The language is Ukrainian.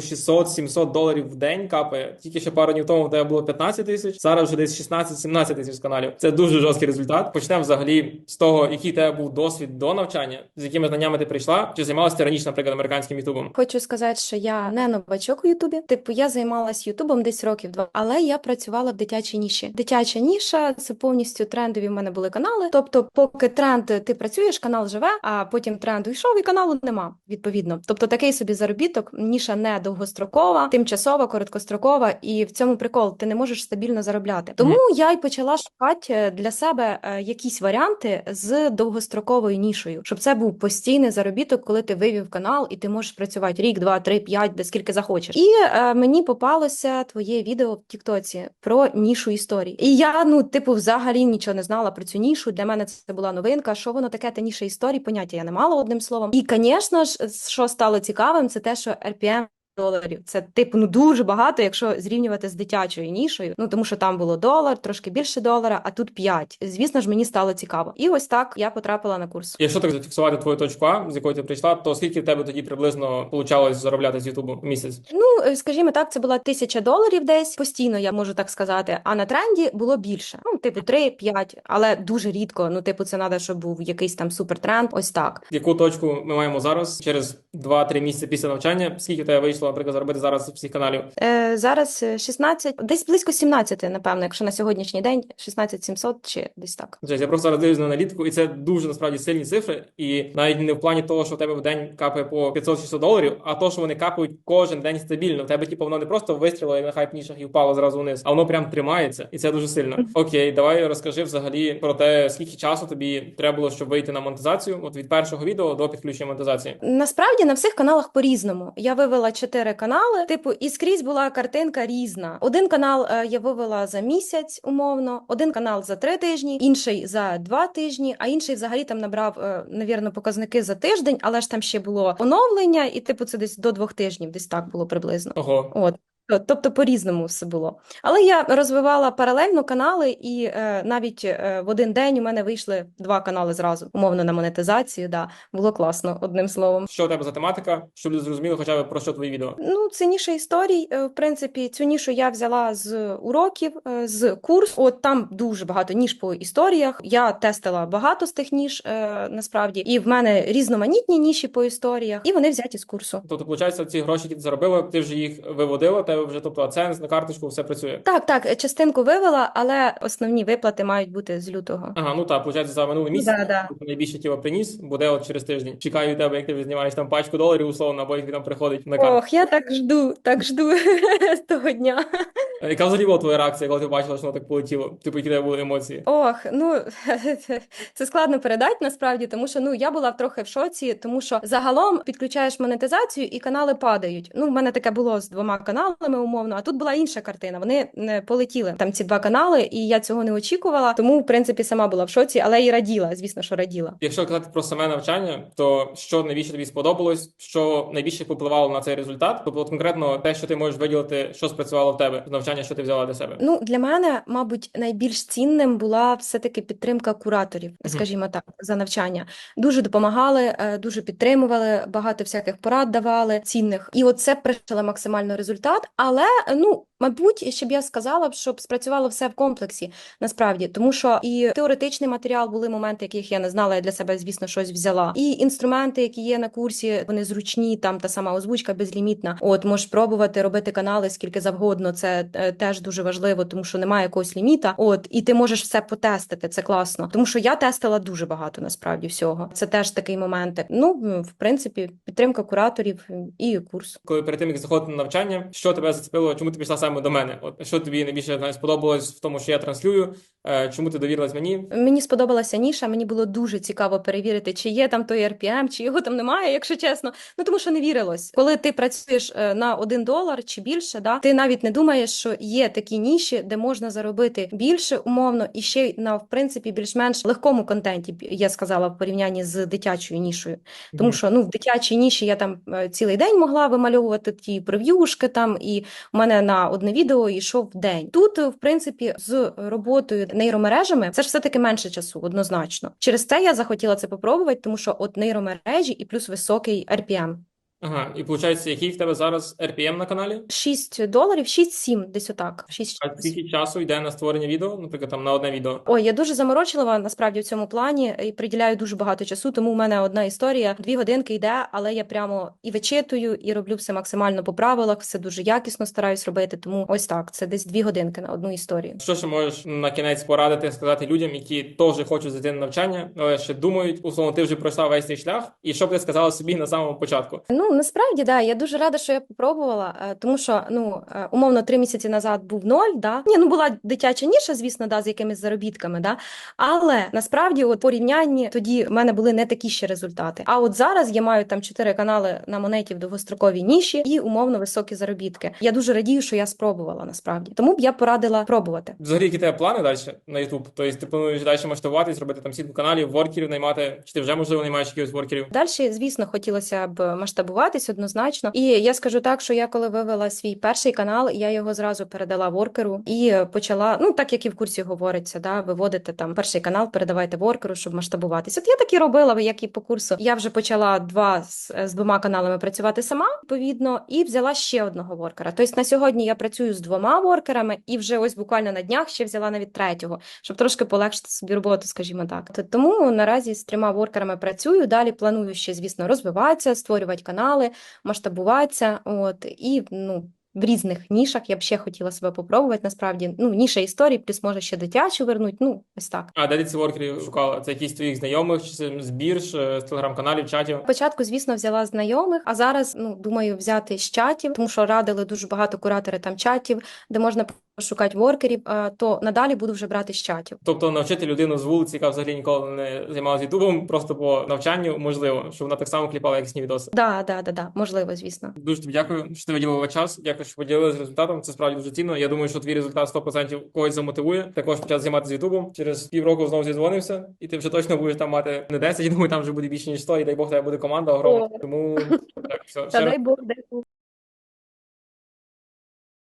600-700 доларів в день капає. Тільки ще пару днів тому в тебе було 15 тисяч, зараз вже десь 16-17 тисяч каналів. Це дуже жорсткий результат. Почнемо взагалі з того, який тебе був досвід до навчання, з якими знаннями ти прийшла, чи займалася раніше, наприклад, американським ютубом. Хочу сказати, що я не новачок у Ютубі. Типу, я займалась Ютубом десь років два, але я працювала в дитячій ніші. Дитяча ніша це повністю трендові в мене були канали. Тобто, поки тренд ти працюєш, канал живе, а потім тренд уйшов і каналу нема. Відповідно, тобто такий собі заробіток, ніша не довгострокова, тимчасова, короткострокова, і в цьому прикол ти не можеш стабільно заробляти. Тому я й почала шукати е, для себе е, якісь варіанти з довгостроковою нішою, щоб це був постійний заробіток, коли ти вивів канал і ти можеш працювати рік, два, три, п'ять, де скільки захочеш. І е, мені попалося твоє відео в Тіктоці про нішу історій. І я, ну, типу, взагалі нічого не знала про цю нішу. Для мене це була новинка. Що воно таке, та ніша історій, поняття я не мала одним словом. І, звісно ж, що стало цікавим, це те, що RPM доларів. Це типу ну дуже багато, якщо зрівнювати з дитячою нішою. Ну тому що там було долар, трошки більше долара, а тут 5. Звісно ж, мені стало цікаво. І ось так я потрапила на курс. Якщо так зафіксувати твою точку А, з якої ти прийшла, то скільки в тебе тоді приблизно получалось заробляти з Ютубу в місяць? Ну, е, скажімо так, це була тисяча доларів десь постійно, я можу так сказати. А на тренді було більше. Ну, типу, 3-5, але дуже рідко. Ну, типу, це треба, щоб був якийсь там супертренд. Ось так. Яку точку ми маємо зараз через 2-3 місяці після навчання? Скільки в тебе вийшло, наприклад, заробити зараз всіх каналів? Е, зараз е, 16, десь близько 17, напевно, якщо на сьогоднішній день 16 700 чи десь так. Тобто я просто зараз дивлюсь на аналітику, і це дуже насправді сильні цифри. І навіть не в плані того, що в тебе в день капає по 500-600 доларів, а то, що вони капають кожен день стабільно. В тебе, типу, воно не просто вистрілило як на хайп-нішах і впало зразу вниз, а воно прям тримається, і це дуже сильно. Окей, давай розкажи взагалі про те, скільки часу тобі треба було, щоб вийти на монетизацію, от від першого відео до підключення монетизації. Насправді на всіх каналах по-різному. Я вивела чотири канали, типу, і скрізь була картинка різна. Один канал е, я вивела за місяць, умовно, один канал за три тижні, інший за два тижні, а інший взагалі там набрав, е, навірно, показники за тиждень, але ж там ще було оновлення, і типу це десь до двох тижнів, десь так було приблизно. Ого. От. Тобто по-різному все було. Але я розвивала паралельно канали, і е, навіть е, в один день у мене вийшли два канали зразу, умовно на монетизацію. Да, було класно, одним словом. Що у тебе за тематика, щоб люди зрозуміли хоча б про що твої відео? Ну, це ніша історій. Е, В принципі, цю нішу я взяла з уроків, е, з курсу. От там дуже багато ніж по історіях. Я тестила багато з тих ніж е, насправді, і в мене різноманітні ніші по історіях, і вони взяті з курсу. Тобто, виходить, ці гроші, які ти заробила, ти вже їх виводила, вже тобто аценс на карточку, все працює. Так, так, частинку вивела, але основні виплати мають бути з лютого. Ага, ну так, виходить, за минулий місяць Да, да. найбільше тіло приніс, буде от через тиждень. Чекаю тебе, як ти знімаєш там пачку доларів, условно, або як там приходить на карту. Ох, я так жду, так жду з того дня. Яка взагалі була твоя реакція, коли ти бачила, що воно так полетіло? Типу, які тебе були емоції? Ох, ну це складно передати насправді, тому що ну я була трохи в шоці, тому що загалом підключаєш монетизацію і канали падають. Ну, в мене таке було з двома каналами, умовно, а тут була інша картина. Вони не полетіли там ці два канали, і я цього не очікувала. Тому, в принципі, сама була в шоці, але і раділа, звісно, що раділа. Якщо казати про саме навчання, то що найбільше тобі сподобалось, що найбільше попливало на цей результат? Тобто, конкретно те, що ти можеш виділити, що спрацювало в тебе з навчання, що ти взяла для себе. Ну, для мене, мабуть, найбільш цінним була все-таки підтримка кураторів, скажімо так, за навчання. Дуже допомагали, е, дуже підтримували, багато всяких порад давали цінних. І от це прийшло максимально результат. Але ну. Мабуть, ще б я сказала щоб спрацювало все в комплексі, насправді, тому що і теоретичний матеріал були моменти, яких я не знала, я для себе, звісно, щось взяла. І інструменти, які є на курсі, вони зручні, там та сама озвучка безлімітна. От можеш пробувати робити канали скільки завгодно. Це е, теж дуже важливо, тому що немає якогось ліміта. От і ти можеш все потестити. Це класно, тому що я тестила дуже багато насправді всього. Це теж такий момент. Ну, в принципі, підтримка кураторів і курс. Коли перед тим як заходити на навчання, що тебе зацепило, чому ти пішла саме до мене? От що тобі найбільше сподобалось в тому, що я транслюю? Е, Чому ти довірилась мені? Мені сподобалася ніша, мені було дуже цікаво перевірити, чи є там той RPM, чи його там немає, якщо чесно. Ну тому що не вірилось. Коли ти працюєш е, на один долар чи більше, да, ти навіть не думаєш, що є такі ніші, де можна заробити більше умовно і ще й на в принципі більш-менш легкому контенті, я сказала в порівнянні з дитячою нішою. Тому що ну в дитячій ніші я там е, цілий день могла вимальовувати ті прев'юшки там, і в мене на одне відео йшов день. Тут, в принципі, з роботою нейромережами це ж все-таки менше часу, однозначно. Через це я захотіла це попробувати, тому що от нейромережі і плюс високий RPM. Ага, і виходить, який в тебе зараз RPM на каналі? 6 доларів, 6-7, десь отак. 6 А скільки часу йде на створення відео, наприклад, там на одне відео? Ой, я дуже заморочлива насправді в цьому плані і приділяю дуже багато часу. Тому в мене одна історія, дві годинки йде, але я прямо і вичитую, і роблю все максимально по правилах, все дуже якісно стараюсь робити. Тому ось так. Це десь дві годинки на одну історію. Що ще можеш на кінець порадити, сказати людям, які теж хочуть зайти на навчання, але ще думають, условно, ти вже пройшла весь цей шлях, і що б ти сказала собі на самому початку? Ну насправді да, я дуже рада, що я попробувала, е, тому що ну е, умовно три місяці назад був ноль. Да? Ні, ну була дитяча ніша, звісно, да, з якимись заробітками, да. Але насправді, от порівнянні тоді в мене були не такі ще результати. А от зараз я маю там чотири канали на монеті в довгостроковій ніші і умовно високі заробітки. Я дуже радію, що я спробувала насправді. Тому б я порадила пробувати. Взагалі, які тебе плани далі на YouTube? Тобто ти плануєш далі масштабуватись, робити там сітку каналів, воркерів наймати, чи ти вже можливо наймаєш якихось воркерів? Далі, звісно, хотілося б масштабуватись однозначно. І я скажу так, що я коли вивела свій перший канал, я його зразу передала воркеру і почала, ну так як і в курсі говориться, да, виводити там перший канал, передавайте воркеру, щоб масштабуватись. От я так і робила, як і по курсу. Я вже почала два з, з двома каналами працювати сама, відповідно, і взяла ще одного воркера. Тобто на сьогодні я працюю з двома воркерами, і вже ось буквально на днях ще взяла навіть третього, щоб трошки полегшити собі роботу, скажімо так. Тому наразі з трьома воркерами працюю. Далі планую ще, звісно, розвиватися, створювати канали, масштабуватися. От і ну. В різних нішах я б ще хотіла себе попробувати. Насправді, ну ніша історії, плюс може ще дитячу вернуть. Ну ось так. А де ти воркерів шукала? Це якісь твоїх знайомих, чи це з е, з телеграм-каналів, чатів? Спочатку, звісно, взяла знайомих, а зараз ну думаю взяти з чатів, тому що радили дуже багато куратори там чатів, де можна пошукати воркерів. То надалі буду вже брати з чатів. Тобто навчити людину з вулиці, яка взагалі ніколи не займалася ютубом, просто по навчанню можливо, щоб вона так само кліпала якісні відоси. Да, да, да, да, можливо, звісно. Дуже тобі дякую, що ти виділила час. Дякую, що поділилися результатом. Це справді дуже цінно. Я думаю, що твій результат 100% когось замотивує. Також почати займатися ютубом. Через півроку знову зізвонився, і ти вже точно будеш там мати не 10, я думаю, там вже буде більше ніж 100, і дай Бог тебе буде команда огромна. Тому так, все. Та дай Бог, дай Бог.